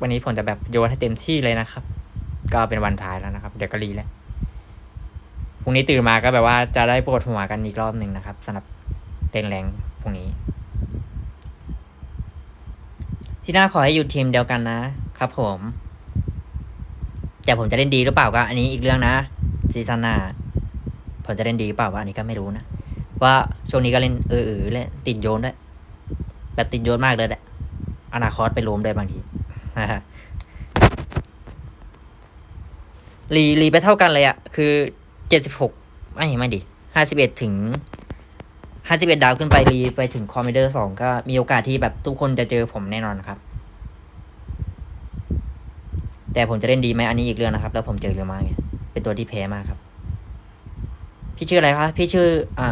วันนี้ผมจะแบบโยนให้เต็มที่เลยนะครับ ก็เป็นวันพายแล้วนะครับ เดี๋ยวก็รีแล้วพรุ่งนี้ตื่นมาก็แบบว่าจะได้ปวดหัวกันอีกรอบหนึ่งนะครับสำหรับเต้นแรงพรุ่งนี้ ที่หน้าขอให้อยู่ทีมเดียวกันนะครับผมแต่ผมจะเล่นดีหรือเปล่าก็อันนี้อีกเรื่องนะซีซั่นหน้าผมจะเล่นดีหรือเปล่าว่าอันนี้ก็ไม่รู้นะว่าช่วงนี้ก็เล่นเออเออเลยติดโยนด้วยแบบติดโยนมากเลยแหละอนาคตไปรวมได้บางที รีรีไปเท่ากันเลยอะคือเจ็ดสิบหกไม่ไม่ดิห้าสิบเอ็ดถึงห้าสิบเอ็ดดาวขึ้นไปรีไปถึงคอมมเดอร์สองก็มีโอกาสที่แบบทุกคนจะเจอผมแน่นอนครับ แต่ผมจะเล่นดีไหมอันนี้อีกเรื่องนะครับ แล้วผมเจอเรือมาไงเป็นตัวที่แพ้มากครับ พี่ชื่ออะไรคะพี่ชื่อ อ่า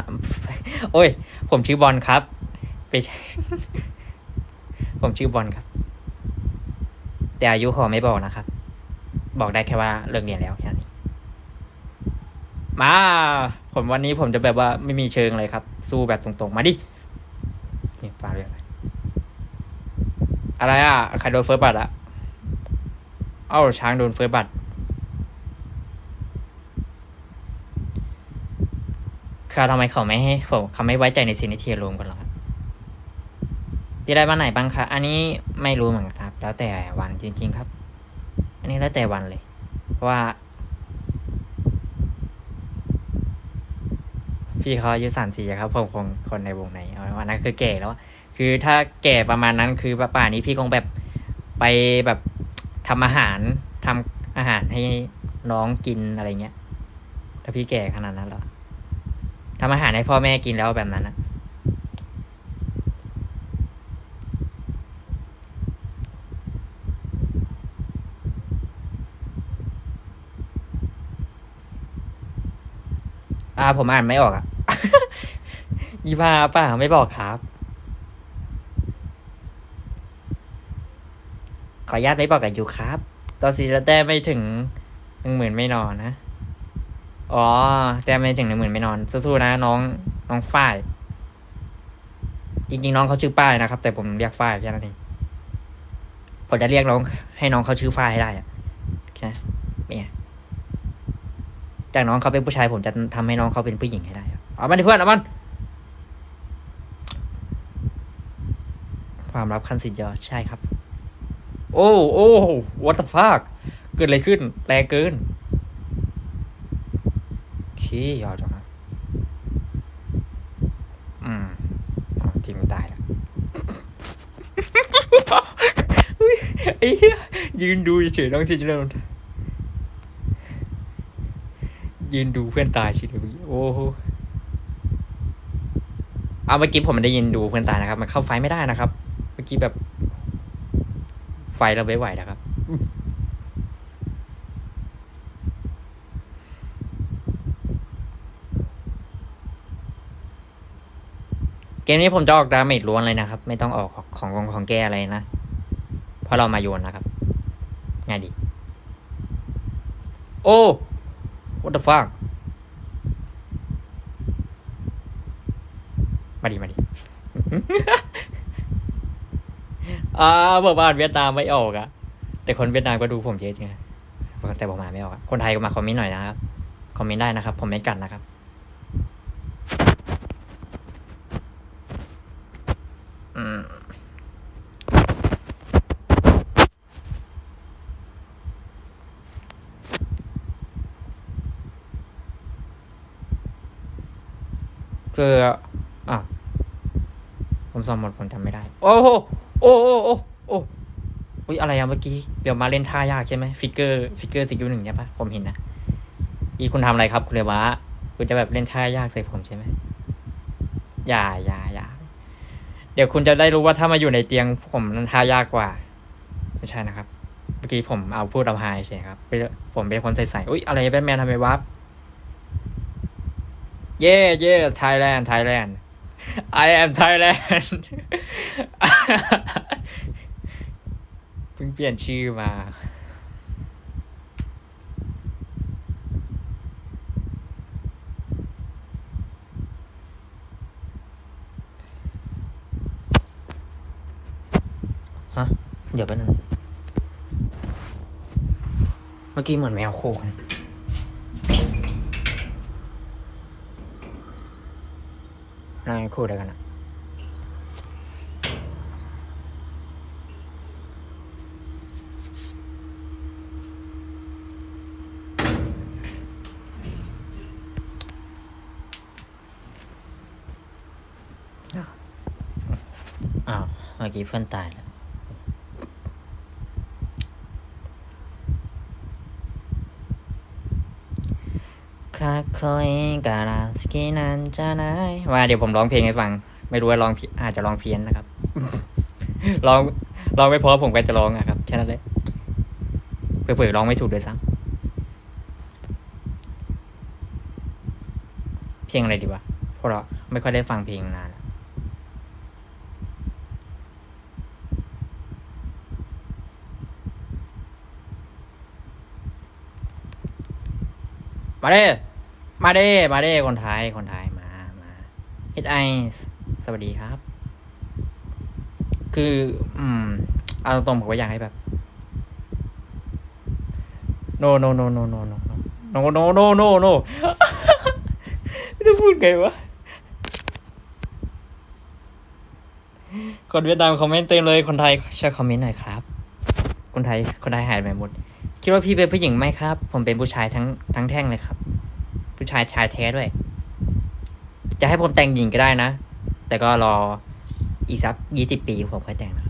โอ้ย ผมชื่อบอลครับไปผมชื่อบอลครับ แต่อายุขอไม่บอกนะครับ บอกได้แค่ว่าเลิกเรียนแล้วแค่นี้ มา ผมวันนี้ผมจะแบบว่าไม่มีเชิงเลยครับ สู้แบบตรงๆ มาดินี่ปาเรื่องอะไรอะไรอะใครโดนเฟิร์สบัตรอะเอ้าช้างโดนเฟิร์สบัตรคือทำไมเขาไม่ให้ผมเขาไม่ไว้ใจในสิ่งที่เทียร์รวมกันหรอ พี่ได้วันไหนบ้างคะอันนี้ไม่รู้เหมือนกันครับ แล้วแต่วันจริง ๆ ครับ อันนี้แล้วแต่วันเลย เพราะว่า พี่เขาอายุสามสี่ครับผมคงคนในวงไหนเอาวันนั้นคือแก่แล้วคือถ้าแก่ประมาณนั้นคือป่านนี้พี่คงแบบไปแบบทำอาหารทำอาหารให้น้องกินอะไรเงี้ย ถ้าพี่แก่ขนาดนั้นหรอทำอาหารให้พ่อแม่กินแล้วแบบนั้นนะ อ่า ผมอ่านไม่ออกอะยี่บ้าป่าไม่บอกครับ ขออนุญาตไม่บอกกับยูครับ ตอนสีแล้วแต้ไม่ถึงหนึ่งหมื่นไม่นอนนะ อ๋อแต้ไม่ถึงหนึ่งหมื่นไม่นอน สู้ๆนะน้องน้องฝ้าย จริงๆ น้องเขาชื่อป้ายนะครับ แต่ผมเรียกฝ้ายแค่นั้นเองผมจะเรียกน้องให้น้องเขาชื่อฝ้ายให้ได้อะแค่เนี่ย จากน้องเขาเป็นผู้ชายผมจะทำให้น้องเขาเป็นผู้หญิงให้ได้อะเอามันดิเพื่อนเอามันความลับขั้นสุดยอดใช่ครับ โอ้โอ้ what the fuck เกิดอะไรขึ้นแรงเกินโอเคยอดจังนะอืมจริงไม่ตายแล้วยไอ้ยยืนดูเฉยๆน้องจิจเริ่ม ยืนดูเพื่อนตายเฉยๆโอ้เอาเมื่อกี้ผมไม่ได้ยินดูเพื่อนตายนะครับ มันเข้าไฟไม่ได้นะครับ เมื่อกี้แบบ ไฟเราไม่ไหวนะครับ เกมนี้ผมจะออกดาเมจล้วนเลยนะครับ ไม่ต้องออกของของของแกอะไรนะ เพราะเรามาโยนนะครับ ง่ายดี โอ้ what the fuck มาดิมาดิ อ่าผมอ่านเวียดนามไม่ออกอะแต่คนเวียดนามก็ดูผมเยอะจริงนะแต่ผมอ่านไม่ออกอะคนไทยก็มาคอมเมนต์หน่อยนะครับ คอมเมนต์ได้นะครับ ผมไม่กัดนะครับ อืม คืออะผมสอบหมดผมจำไม่ได้ โอ้โหโอ้โอ้โอ้โอ้อุ้ยอะไรอะเมื่อกี้เดี๋ยวมาเล่นท่ายากใช่ไหมฟิกเกอร์ฟิกเกอร์สิกิลหนึ่งใช่ปะผมเห็นนะอีคุณทำอะไรครับ คุณเลยวะคุณจะแบบเล่นท่ายากใส่ผมใช่ไหมอย่าอย่าอย่าเดี๋ยวคุณจะได้รู้ว่าถ้ามาอยู่ในเตียงผมนั้นท่ายากกว่า ไม่ใช่นะครับ เมื่อกี้ผมเอาพูดเอาไฮใช่ครับเป็นผมเป็นคนใส่ๆอุ้ยอะไรแบทแมนทำไมวับ เย่เย่ไทยแลนด์ไทยแลนด์ I am Thailand เพิ่งเปลี่ยนชื่อมา ฮะ เดี๋ยวแป๊บนึงมื่อกี้เหมือนแมวโคกัน นั่งคู่เดียวกันอะอ้าว เมื่อกี้เพื่อนตายแล้ว คาคอยการาสกีนันจะนายว่าเดี๋ยวผมร้องเพลงให้ฟัง ไม่รู้ว่าร้องผิดอาจจะร้องเพี้ยนนะครับร้องร้องไม่เพอผมก็จะร้องอะครับแค่นั้นเลยเผื่อๆร้องไม่ถูกเลยซ้ำเพลงอะไรดีวะเพราะเราไม่ค่อยได้ฟังเพลงนานแล้วมาเด้ มาเด้ มาเด้ คนไทย คนไทย มา มาเอไอสวัสดีครับ คือ อืม เอาตรงผมก็อยากให้แบบ no no no no no no no no no no no จะพูดไงวะ คนเวียดนามคอมเมนต์เต็มเลย คนไทยช่วยคอมเมนต์หน่อยครับ คนไทย คนไทยหายไปหมด คิดว่าพี่เป็นผู้หญิงไหมครับ ผมเป็นผู้ชายทั้งทั้งแท่งเลยครับ ผู้ชายชายแท้ด้วย จะให้ผมแต่งหญิงก็ได้นะ แต่ก็รออีกสักยี่สิบปีผมค่อยแต่งนะ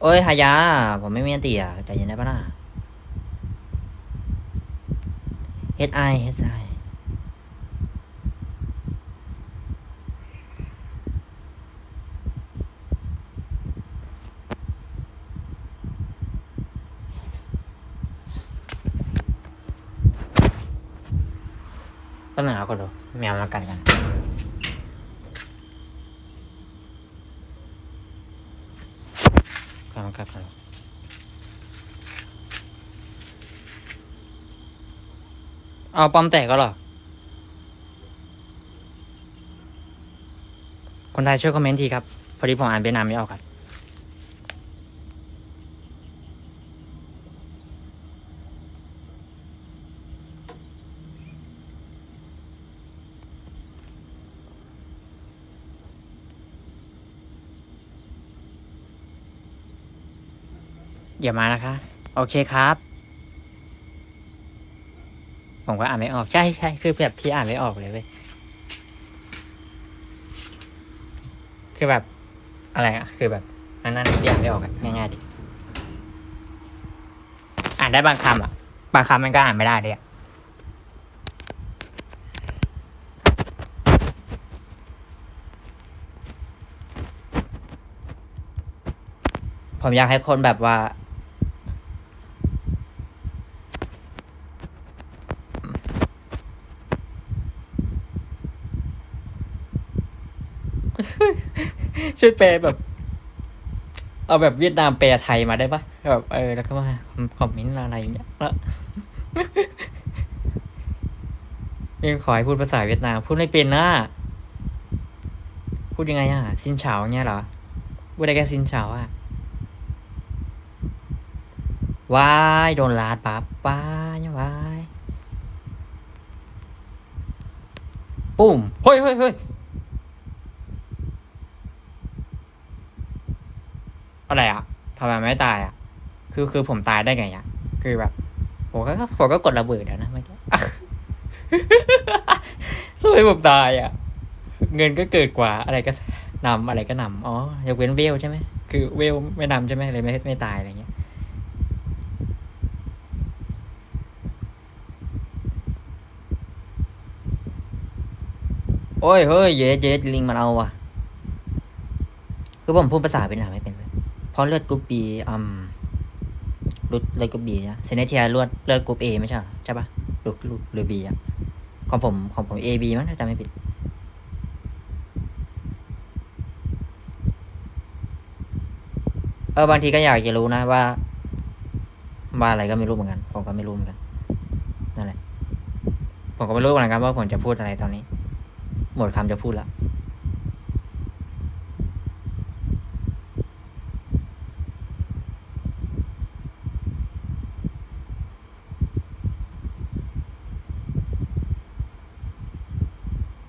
โอ้ยฮายา ผมไม่มีอันตีอะใจเย็นได้ปะล่ะ H I H I ต้นหนึ่งเอาคนดูแมวมากันกัน กันมากัดกัน เอาปอมแตกก็หรอ คนไทยช่วยคอมเมนต์ทีครับ พอดีผมอ่านเวียดนามไม่ออกครับอย่ามานะคะ โอเคครับ ผมก็อ่านไม่ออกใช่ใช่คือแบบพี่อ่านไม่ออกเลยเว้ยคือแบบ อะไรอะคือแบบนั่นนั่นพี่อ่านไม่ออกง่ายๆดิอ่านได้บางคำอะ บางคำมันก็อ่านไม่ได้เลยอะผมอยากให้คนแบบว่า ช่วยแปลแบบ เอาแบบเวียดนามแปลไทยมาได้ปะแบบเออแล้วก็มาคอมเมนต์อะไรอย่างเงี้ยแล้วยังขอให้พูดภาษาเวียดนาม พูดไม่เป็นนะพูดยังไงอะซินเฉาเงี้ยเหรอพูดได้แค่ซินเฉาอะวายโดนลาดปั๊บวายเนี่ยวายปุ่มเฮ้ยเฮ้ยเฮ้ย อะไรอะทำไมไม่ตายอะ คือคือผมตายได้ไงอะ คือแบบผมก็ผมก็กดระเบิดแล้วนะเมื่อกี้ทำไมผมตายอะ เงินก็เกิดกว่าอะไรก็นำอะไรก็นำอ๋อยกเว้นเวลใช่ไหมคือเวลไม่นำใช่ไหมเลยไม่ไม่ตายอะไรเงี้ยโอ้ยเฮ้ยเยสเยสลิงมันเอาว่ะ คือผมพูดภาษาเป็นหนาไม่เป็น ราะเลือดกรุ๊ปบีอืมรุดเลือดกรุ๊ปบีอะเซเนเทียเลือดเลือดกรุ๊ปเอไม่ใช่ใช่ปะหรือหรือหรือบีอะของผมของผมเอบีมั้งถ้าจำไม่ผิดเออบางทีก็อยากจะรู้นะว่าว่าอะไรก็ไม่รู้เหมือนกัน ผมก็ไม่รู้เหมือนกันนั่นแหละผมก็ไม่รู้เหมือนกันว่าผมจะพูดอะไรตอนนี้ หมดคำจะพูดและ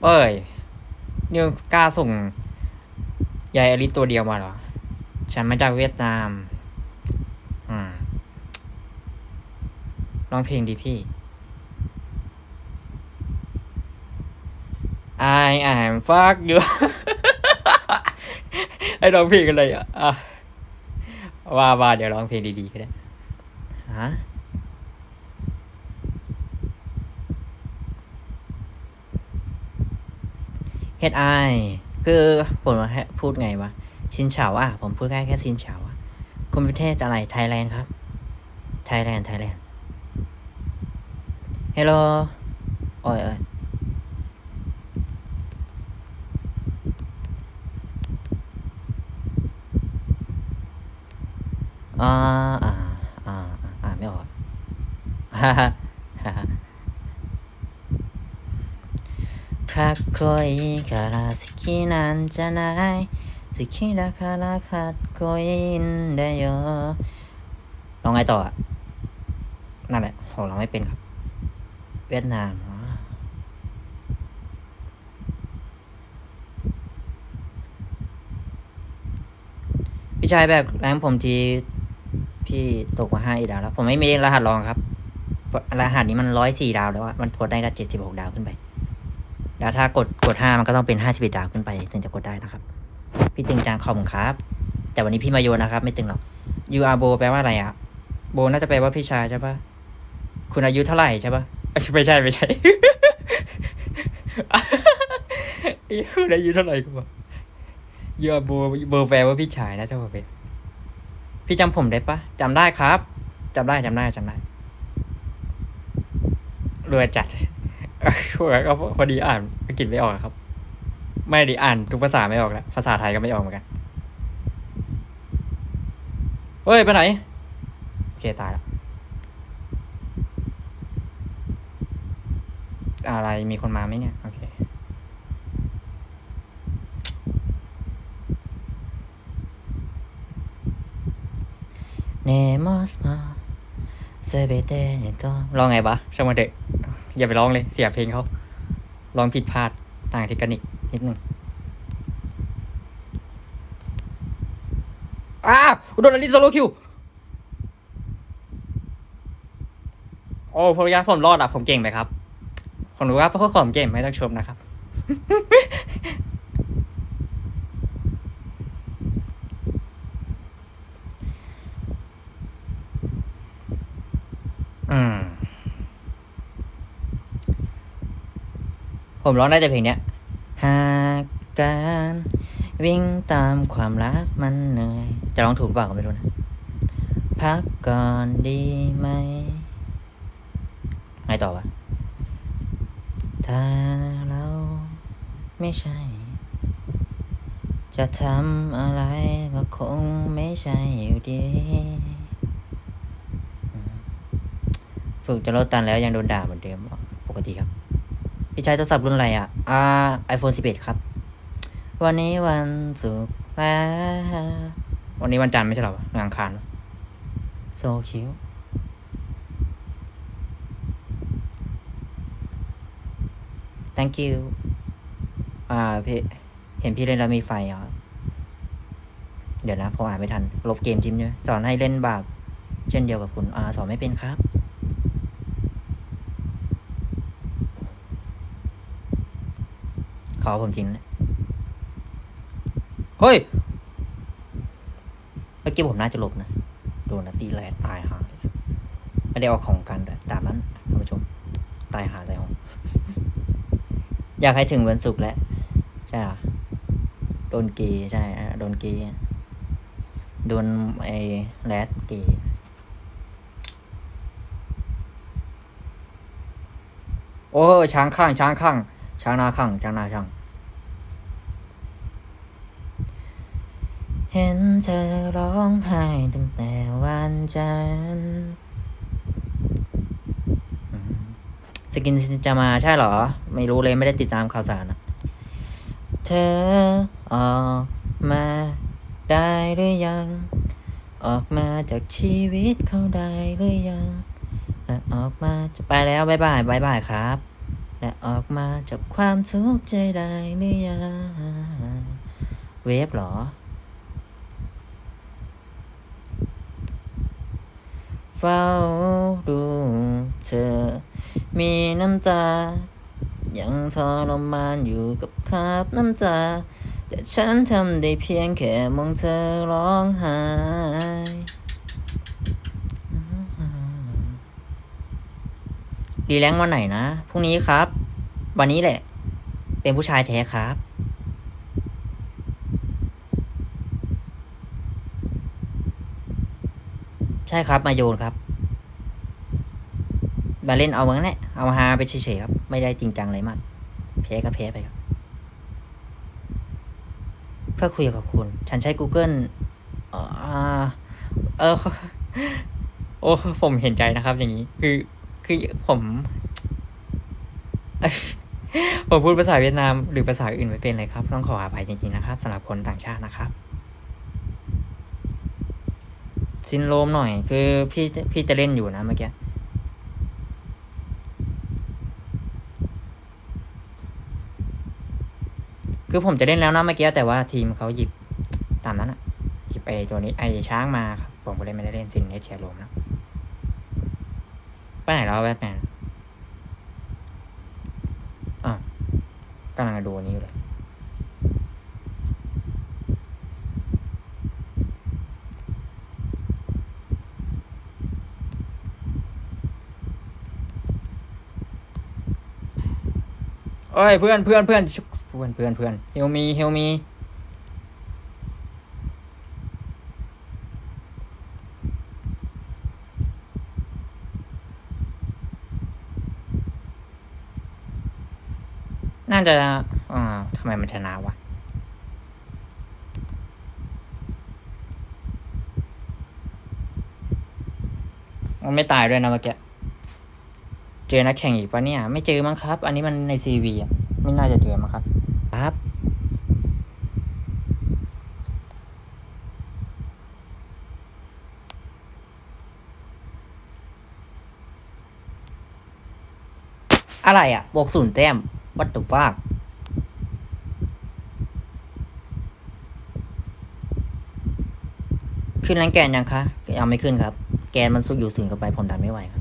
เอ้ยนี่กล้าส่งยายอลิตัวเดียวมาเหรอ ฉันมาจากเวียดนาม อืมร้องเพลงดีพี่ I am fuck you ให้ร้องเพลงกันเลยอะอะว่าว่าเดี๋ยวร้องเพลงดีๆก็ได้ฮะ เฮดไอคือผมพูดไงวะชินเฉาอะ ผมพูดแค่แค่ชินเฉาอะคุณประเทศอะไรไทยแลนด์ครับไทยแลนด์ไทยแลนด์เฮลโลโอ้ยอ้ยอ่าอ่าอ่าอ่าไม่ออกฮ่าฮ่าかっこいいから好きなんじゃない好きだからかっこいいんだよร้องไงต่ออะนั่นแหละโหร้องไม่เป็นครับ เวียดนามอ๋อพี่ชายแบบแรงผมทีพี่ตกมาห้าอีกดาวแล้ว ผมไม่มีรหัสรองครับ รหัสนี้มันร้อยสี่ดาวแล้วอะมันกดได้ก็เจ็ดสิบหกดาวขึ้นไป แล้วถ้ากดกดห้ามันก็ต้องเป็นห้าสิบดาวขึ้นไปถึงจะกดได้นะครับ พี่ตึงจังขอบคุณครับ แต่วันนี้พี่มาโยนนะครับ ไม่ตึงหรอก you are โบแปลว่าอะไรอะโบน่าจะแปลว่าพี่ชายใช่ปะคุณอายุเท่าไหร่ใช่ปะไม่ใช่ไม่ใช่ไอ้คุณอายุเท่าไหร่กูบอก you are โบโบแปลว่าพี่ชายนะถ้าผมเป็นพี่จำผมได้ปะจำได้ครับจำได้จำได้จำได้รวยจัด ก็พอดีอ่านอังกฤษไม่ออกครับ ไม่ไดีอ่านทุกภาษาไม่ออกแล้วภาษาไทยก็ไม่ออกเหมือนกันเฮ้ย ไปไหน โอเค ตายแล้วอะไรมีคนมาไหมเนี่ย โอเคเนมอสมาเซเบเตเนโตร้องไงวะช่างมันเถอะ อย่าไปร้องเลย เสียเพลงเขาร้องผิดพลาดต่างเทคนิคนิดหนึ่งอ้าวโดนอลิโซโลคิว โอ้พยาผมรอดอะ ผมเก่งไหมครับ ผมรู้ว่าพวกผมเก่งไม่ต้องชมนะครับ อืม ผมร้องได้แต่เพลงเนี้ย หากการวิ่งตามความรักมันเหนื่อย จะร้องถูกเปล่าก็ไม่รู้นะ พักก่อนดีไหม ไงต่อวะถ้าเราไม่ใช่ จะทำอะไรก็คงไม่ใช่อยู่ดีฝึกจะลดตันแล้วยังโดนด่าเหมือนเดิมปกติครับ พี่ใช้โทรศัพท์รุ่นอะไรอะ อ่า iPhone 11 ครับ วันนี้วันศุกร์แล้ว วันนี้วันจันทร์ไม่ใช่หรอวันอังคารโซคิว thank you อ่าพี่เห็นพี่เล่นแล้วมีไฟเหรอ เดี๋ยวนะผมอ่านไม่ทัน ลบเกมทิ้งใช่ไหมสอนให้เล่นบาปเช่นเดียวกับคุณ อ่า สอนไม่เป็นครับ ขอผมจริงนะเฮ้ยเมื่อกี้ผมน่าจะหลบนะโดนนะตีแรงตายหาไม่ได้เอาของกันด้วยตามนั้นท่านผู้ชมตายหาตายหงอยากให้ถึงวันศุกร์แล้วใช่หรอโดนเกย์ใช่โดนเกย์โดนไอ้แรดเกย์โอ้ช้างข้างช้างข้าง ช้างนาข้างช้างนาข้างเห็นเธอร้องไห้ตั้งแต่วันจันทร์สกินจะมาใช่เหรอ ไม่รู้เลยไม่ได้ติดตามข่าวสารอะเธอออกมาได้หรือยัง ออกมาจากชีวิตเขาได้หรือยังออกมาจะไปแล้วบายบายบายบายครับ และออกมาจากความทุกข์ใจได้หรือยังเวฟเหรอ เฝ้าดูเธอ มีน้ำตา ยังทรมานอยู่กับคาบน้ำตา แต่ฉันทำได้เพียงแค่มองเธอร้องไห้ รีแลงวันไหนนะพรุ่งนี้ครับ วันนี้แหละ เป็นผู้ชายแท้ครับ ใช่ครับมาโยนครับมาเล่นเอาเหมือนแหละเอาฮาไปเฉยๆครับ ไม่ได้จริงจังอะไรมากแพ้ก็แพ้ไปครับ เพื่อคุยกับคุณ ฉันใช้ Google อ่าเออโอ้ผมเห็นใจนะครับ อย่างนี้คือ คือผมผมพูดภาษาเวียดนามหรือภาษาอื่นไม่เป็นเลยครับ ต้องขออภัยจริงๆนะครับสำหรับคนต่างชาตินะครับซินโรมหน่อย คือพี่พี่จะเล่นอยู่นะเมื่อกี้คือผมจะเล่นแล้วนะเมื่อกี้แต่ว่าทีมเขาหยิบตามนั้นอะหยิบไอตัวนี้ไอช้างมาครับผมก็เลยไม่ได้เล่นซินเนเชียโรมนะ ไหนแล้วแบทแมนอะกำลังจะดูนี้อยู่เลยเอ้ยเพื่อนเพื่อนเพื่อนเพื่อนเพื่อนเพื่อนเฮลมีเฮลมี จะอ่าทำไมมันชนะวะมันไม่ตายด้วยนะเมื่อกี้ เจอนักแข่งอีกปะเนี่ย ไม่เจอมั้งครับ อันนี้มันในซีวีอะ ไม่น่าจะเจอมั้งครับ ครับ อะไรอะ บวกศูนย์แต้ม วัตถุฟากขึ้นแรงแกนยังคะยังไม่ขึ้นครับ แกนมันสุกอยู่สูงเกับไปผมดันไม่ไหวครับ